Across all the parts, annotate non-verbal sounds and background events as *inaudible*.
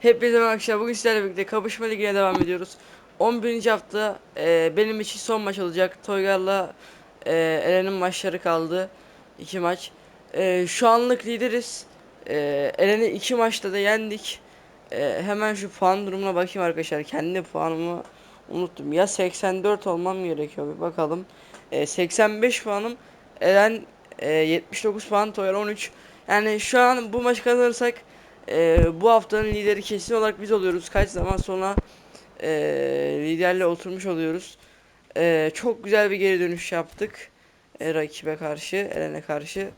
Hepinize arkadaşlar. Bugün sizlerle birlikte kapışma ligine devam ediyoruz. 11. hafta e, benim için son maç olacak. Toygar'la e, Eren'in maçları kaldı. iki maç. E, şu anlık lideriz. E, Eren'i iki maçta da yendik. E, hemen şu puan durumuna bakayım arkadaşlar. Kendi puanımı unuttum. Ya 84 olmam gerekiyor. Bir bakalım. E, 85 puanım. Eren e, 79 puan. Toygar 13. Yani şu an bu maçı kazanırsak ee, bu haftanın lideri kesin olarak biz oluyoruz. Kaç zaman sonra e, liderle oturmuş oluyoruz. Ee, çok güzel bir geri dönüş yaptık. E, rakibe karşı, Eren'e karşı.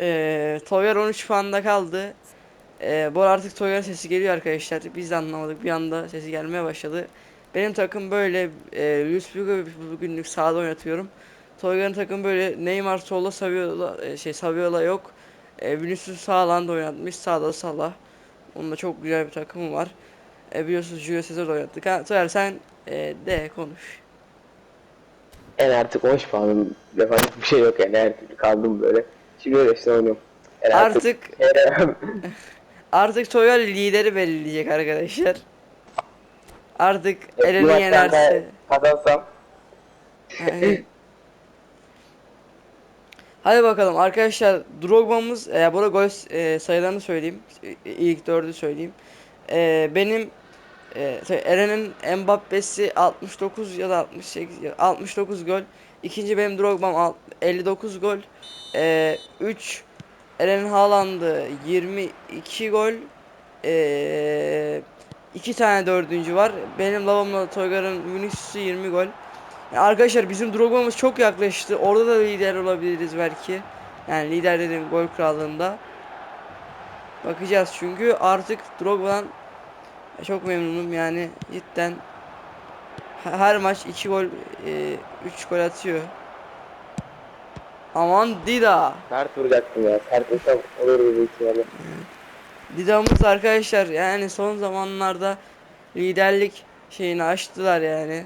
E, Toygar 13 puanda kaldı. E, bu artık Toygar'ın sesi geliyor arkadaşlar. Biz de anlamadık. Bir anda sesi gelmeye başladı. Benim takım böyle e, Luis Figo bugünlük sahada oynatıyorum. Toygar'ın takım böyle Neymar solda Saviola e, şey Saviola yok. E, Vinicius sağ alanda oynatmış. Sağda Salah. Onun da çok güzel bir takımı var. E, biliyorsunuz Julio Cesar oynattık. Ha, Soner sen e, de konuş. En artık 13 puanım yapacak bir şey yok yani her türlü kaldım böyle. Şimdi öyle işte oynuyorum. En Artık Her- artık *laughs* Toygar lideri belirleyecek arkadaşlar. Artık maçtan yenerse. Kazansam Hadi bakalım arkadaşlar Drogba'mız e, burada gol e, sayılarını söyleyeyim. E, İlk dördü söyleyeyim. E, benim e, Eren'in Mbappe'si 69 ya da 68 ya 69 gol. İkinci benim Drogba'm alt- 59 gol. E, 3 Eren'in Haaland'ı 22 gol. E, tane dördüncü var. Benim Lavamla Toygar'ın Vinicius'u 20 gol. Arkadaşlar bizim Drogba'mız çok yaklaştı. Orada da lider olabiliriz belki. Yani lider dedim gol krallığında. Bakacağız çünkü artık Drogba'dan çok memnunum yani cidden he- her maç 2 gol 3 gol atıyor. Aman Dida. Sert vuracaktım ya. Sert vursam olur büyük ihtimalle. Dida'mız arkadaşlar yani son zamanlarda liderlik şeyini açtılar yani.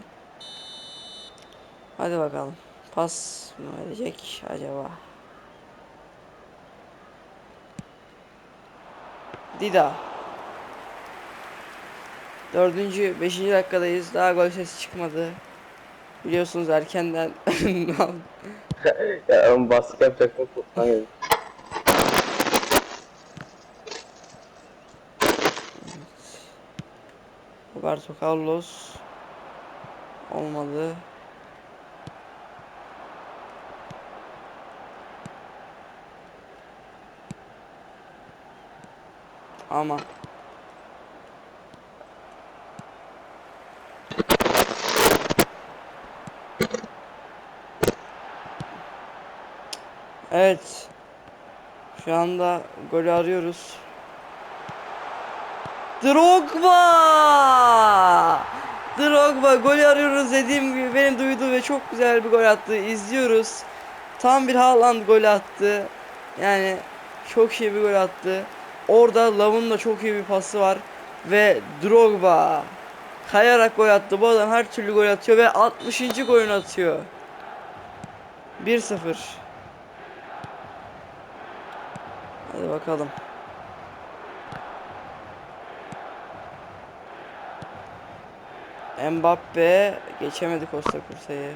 Hadi bakalım. Pas mı verecek acaba? Dida. Dördüncü, beşinci dakikadayız. Daha gol sesi çıkmadı. Biliyorsunuz erkenden *laughs* ya ön baskı yapacaktım yedim. Roberto Carlos olmadı. Aman. Evet. Şu anda golü arıyoruz. Drogba! Drogba golü arıyoruz dediğim gibi benim duyduğum ve çok güzel bir gol attı. İzliyoruz. Tam bir Haaland golü attı. Yani çok iyi bir gol attı. Orada Lav'ın da çok iyi bir pası var. Ve Drogba kayarak gol attı. Bu adam her türlü gol atıyor ve 60. golünü atıyor. 1-0. Hadi bakalım. Mbappe geçemedi Costa Cursa'yı.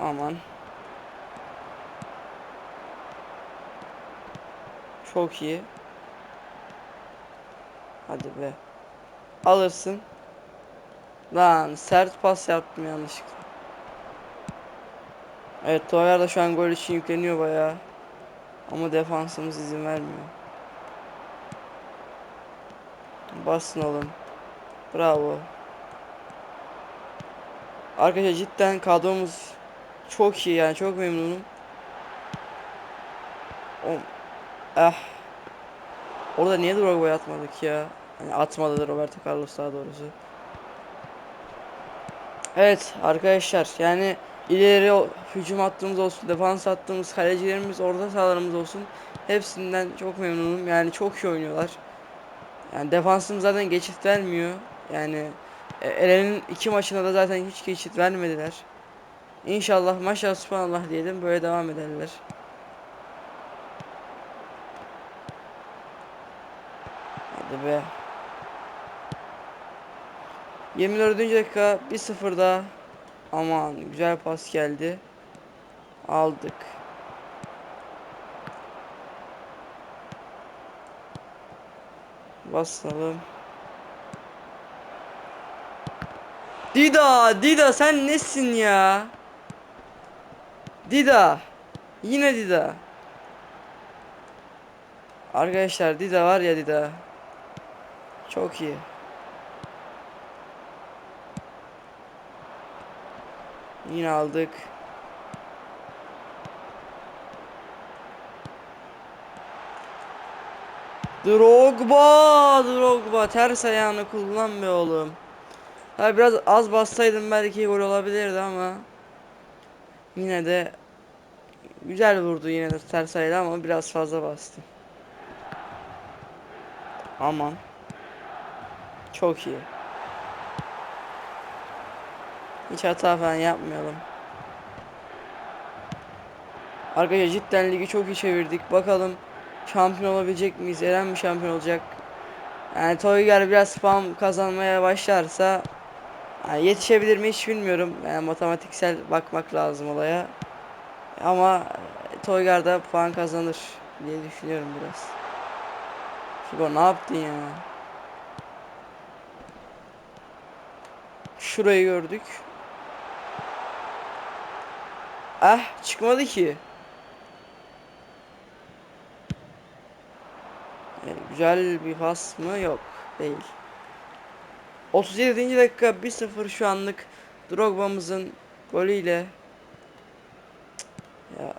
Aman. Çok iyi. Hadi be. Alırsın. Lan sert pas yaptım yanlışlıkla. Evet Toyar da şu an gol için yükleniyor bayağı. Ama defansımız izin vermiyor. Basın oğlum. Bravo. Arkadaşlar cidden kadromuz çok iyi yani çok memnunum. O ah. Orada niye Drogba'yı atmadık ya? Yani atmadı Roberto Carlos daha doğrusu. Evet arkadaşlar yani ileri hücum hattımız olsun, defans hattımız, kalecilerimiz, orta sahalarımız olsun. Hepsinden çok memnunum. Yani çok iyi oynuyorlar. Yani defansım zaten geçit vermiyor. Yani e, Eren'in iki maçına da zaten hiç geçit vermediler. İnşallah maşallah subhanallah diyelim böyle devam ederler. Hadi be. 24. dakika 1-0 daha. Aman güzel pas geldi. Aldık. Basalım. Dida, Dida sen nesin ya? Dida. Yine Dida. Arkadaşlar Dida var ya Dida. Çok iyi. Yine aldık. Drogba, Drogba ters ayağını kullan be oğlum. Ha biraz az bassaydım belki gol olabilirdi ama yine de güzel vurdu yine de ters ayağıyla ama biraz fazla bastı. Aman. Çok iyi. Hiç hata falan yapmayalım. Arkadaşlar cidden ligi çok iyi çevirdik. Bakalım şampiyon olabilecek miyiz? Eren mi şampiyon olacak? Yani Toygar biraz spam kazanmaya başlarsa yani yetişebilir mi hiç bilmiyorum. Yani matematiksel bakmak lazım olaya. Ama Toygar da puan kazanır diye düşünüyorum biraz. Figo ne yaptın ya? Şurayı gördük. Ah çıkmadı ki. E, güzel bir pas mı? Yok. Değil. 37. dakika 1-0 şu anlık Drogba'mızın golüyle ya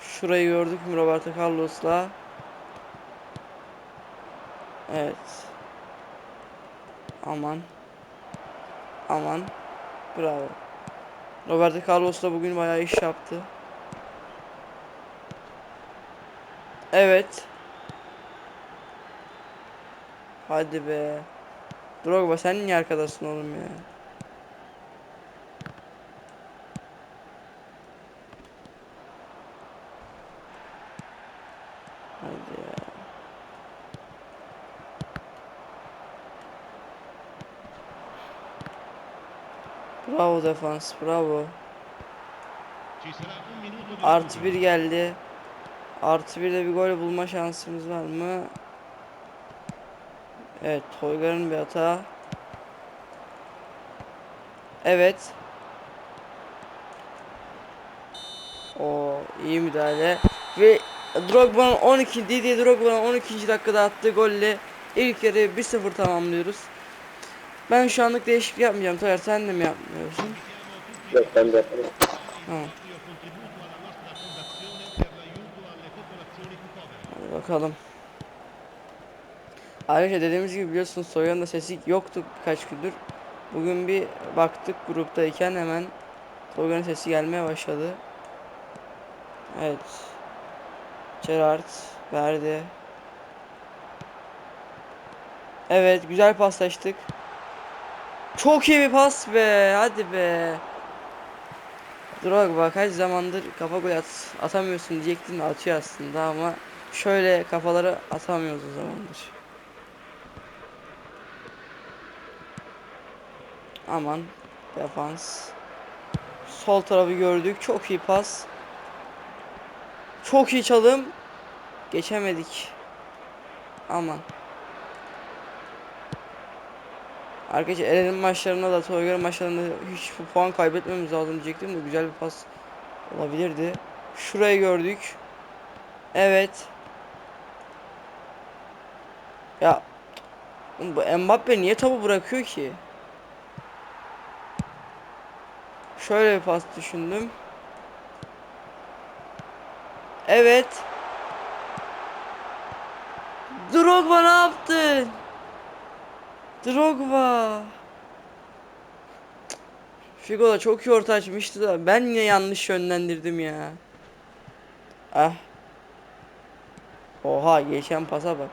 Şurayı gördük mü Roberto Carlos'la Evet Aman Aman Bravo. Roberto Carlos da bugün bayağı iş yaptı. Evet. Hadi be. Drogba sen niye arkadasın oğlum ya? Bravo defans, bravo. Artı bir geldi. Artı bir de bir gol bulma şansımız var mı? Evet, Toygar'ın bir hata. Evet. O iyi müdahale ve Drogba'nın 12 Didier Drogba'nın 12. dakikada attığı golle ilk yarı 1-0 tamamlıyoruz. Ben şu anlık değişiklik yapmayacağım. Toygar sen de mi yapmıyorsun? Yok ben de yaparım. Tamam. Hadi bakalım. Ayrıca dediğimiz gibi biliyorsunuz Soyun'da sesi yoktu birkaç gündür. Bugün bir baktık gruptayken hemen Soyun'un sesi gelmeye başladı. Evet. Gerard verdi. Evet güzel paslaştık. Çok iyi bir pas be. Hadi be. Drogba kaç zamandır kafa gol at, atamıyorsun diyecektim de atıyor aslında ama şöyle kafaları atamıyoruz o zamandır. Aman defans. Sol tarafı gördük. Çok iyi pas. Çok iyi çalım. Geçemedik. Aman. Arkadaşlar Eren'in maçlarında da Toygar'ın maçlarında hiç puan kaybetmemiz lazım diyecektim de güzel bir pas olabilirdi. Şurayı gördük. Evet. Ya bu Mbappe niye topu bırakıyor ki? Şöyle bir pas düşündüm. Evet. Drogba ne yaptın? Drogba. Figo da çok iyi orta açmıştı da ben yine yanlış yönlendirdim ya. Ah. Oha geçen pasa bak.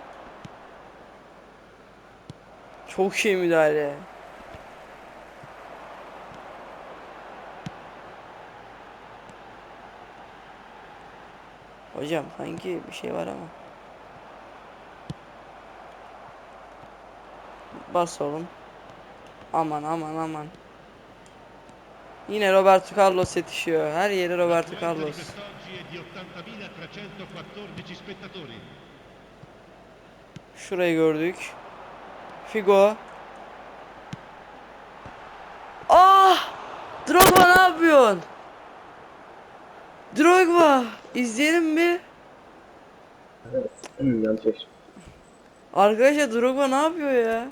Çok iyi müdahale. Hocam sanki bir şey var ama. Bas oğlum. Aman aman aman. Yine Roberto Carlos yetişiyor. Her yeri Roberto Carlos. quest'oggi è di 80.314 spettatori. Şurayı gördük. Figo. Ah! Drogba ne yapıyorsun? Drogba izleyelim mi? Arkadaşlar Drogba ne yapıyor ya?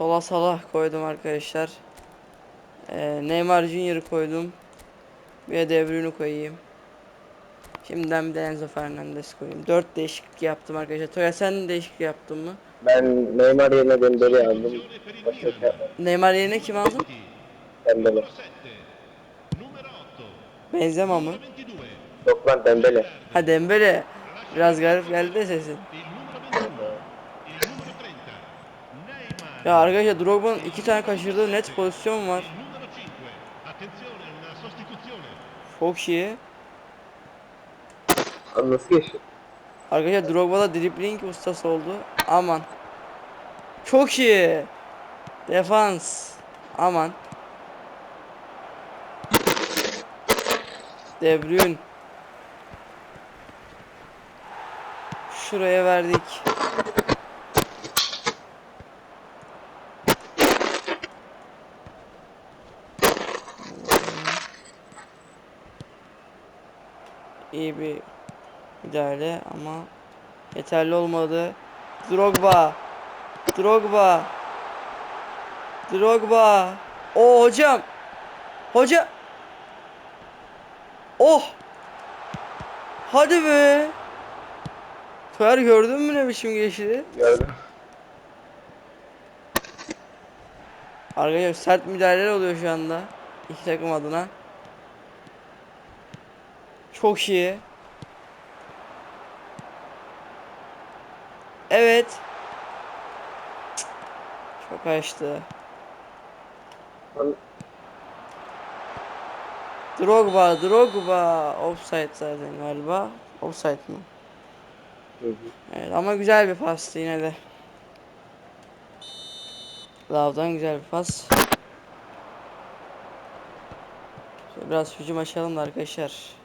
Sola Salah koydum arkadaşlar. Ee, Neymar Junior koydum. Bir de De Bruyne koyayım. Şimdiden bir de Enzo Fernandez koyayım. 4 değişiklik yaptım arkadaşlar. Toya sen değişiklik yaptın mı? Ben Neymar yerine Dembele aldım. Neymar yerine kim aldın? Dembele. Numero 7. Numero 8. Benzema mı? Numero 22. Yok lan Dembele. Ha Dembele. Biraz garip geldi de sesin. Ya arkadaşlar Drogba'nın iki tane kaçırdığı net pozisyon var. Il numero 5. Attenzione, una sostituzione. Çok iyi. Nasıl yaşıyor? Arkadaşlar Drogba da dribbling ustası oldu. Aman. Çok iyi. Defans. Aman. De Bruyne. Şuraya verdik. İyi bir müdahale ama yeterli olmadı. Drogba. Drogba. Drogba. O hocam. Hoca. Oh. Hadi be. Fer gördün mü ne biçim geçti? Gördüm. Arkadaşlar sert müdahaleler oluyor şu anda. İki takım adına. Çok iyi. Evet. Çok açtı. Drogba, Drogba. Offside zaten galiba. Offside mı? Hı hı. Evet ama güzel bir pastı yine de. Lav'dan güzel bir pas. Biraz hücum açalım da arkadaşlar.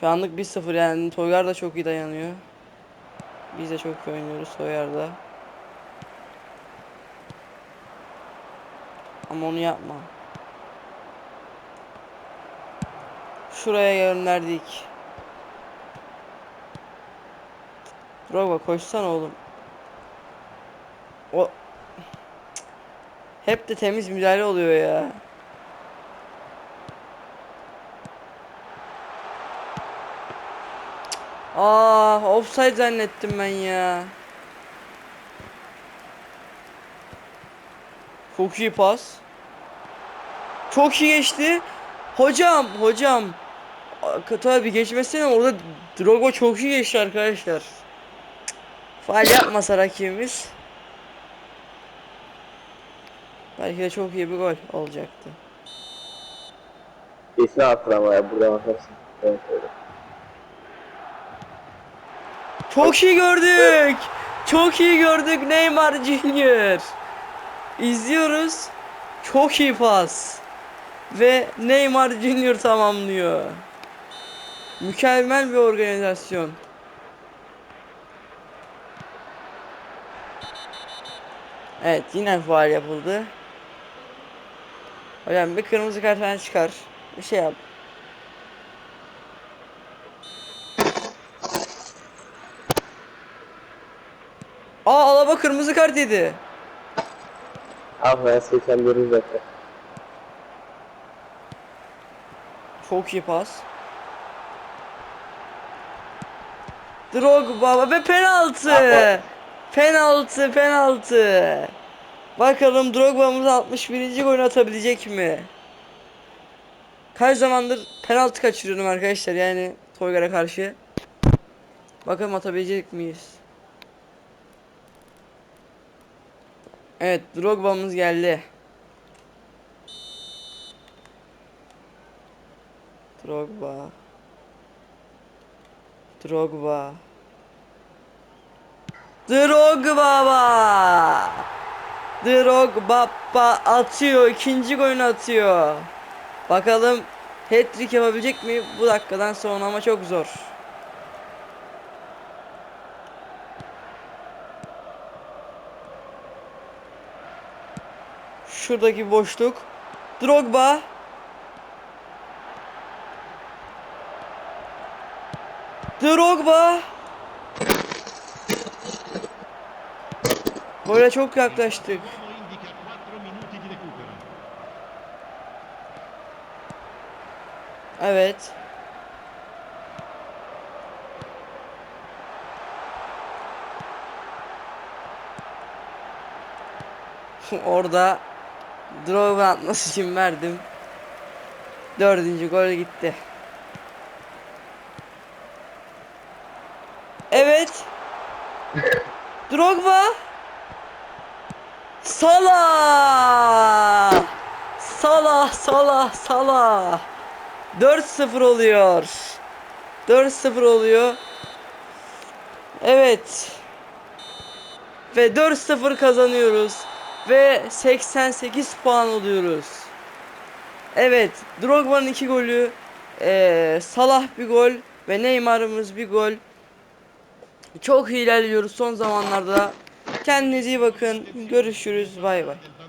Şu anlık 1-0 yani Toygar da çok iyi dayanıyor. Biz de çok iyi oynuyoruz Toygar'da. Ama onu yapma. Şuraya gönderdik. Drogba koşsana oğlum. O hep de temiz müdahale oluyor ya. Ah, offside zannettim ben ya. Çok iyi pas. Çok iyi geçti. Hocam, hocam. Abi geçmesene orada Drogo çok iyi geçti arkadaşlar. Faal yapmasa rakibimiz. Belki de çok iyi bir gol olacaktı. Kesin attın ama ya buradan atarsın. Evet öyle. Çok iyi gördük. Çok iyi gördük Neymar Junior. İzliyoruz. Çok iyi pas. Ve Neymar Junior tamamlıyor. Mükemmel bir organizasyon. Evet yine faal yapıldı. Hocam bir kırmızı kart çıkar. Bir şey yap. Aa Alaba kırmızı kart yedi. Al ben 81 zaten. Çok iyi pas. Drogba ve penaltı. Ama- Penaltı, penaltı. Bakalım Drogba'mız 61. golünü atabilecek mi? Kaç zamandır penaltı kaçırıyorum arkadaşlar yani Toygar'a karşı. Bakalım atabilecek miyiz? Evet, Drogba'mız geldi. Drogba. Drogba. Drogba. Drogba ba- atıyor. ikinci golünü atıyor. Bakalım hat-trick yapabilecek mi bu dakikadan sonra ama çok zor. Şuradaki boşluk. Drogba. Drogba. Böyle çok yaklaştık. L'uomo indica 4 minuti di recupero. Evet. *laughs* Orada Drogba atması için verdim. Dördüncü gol gitti. Evet. Drogba. Salah. Salah, Salah, Salah. 4-0 oluyor. 4-0 oluyor. Evet. Ve 4-0 kazanıyoruz. Ve 88 puan oluyoruz. Evet. Drogba'nın 2 golü. eee, Salah bir gol. Ve Neymar'ımız bir gol. Çok ilerliyoruz son zamanlarda. Kendinize iyi bakın. Görüşürüz. Bay bay.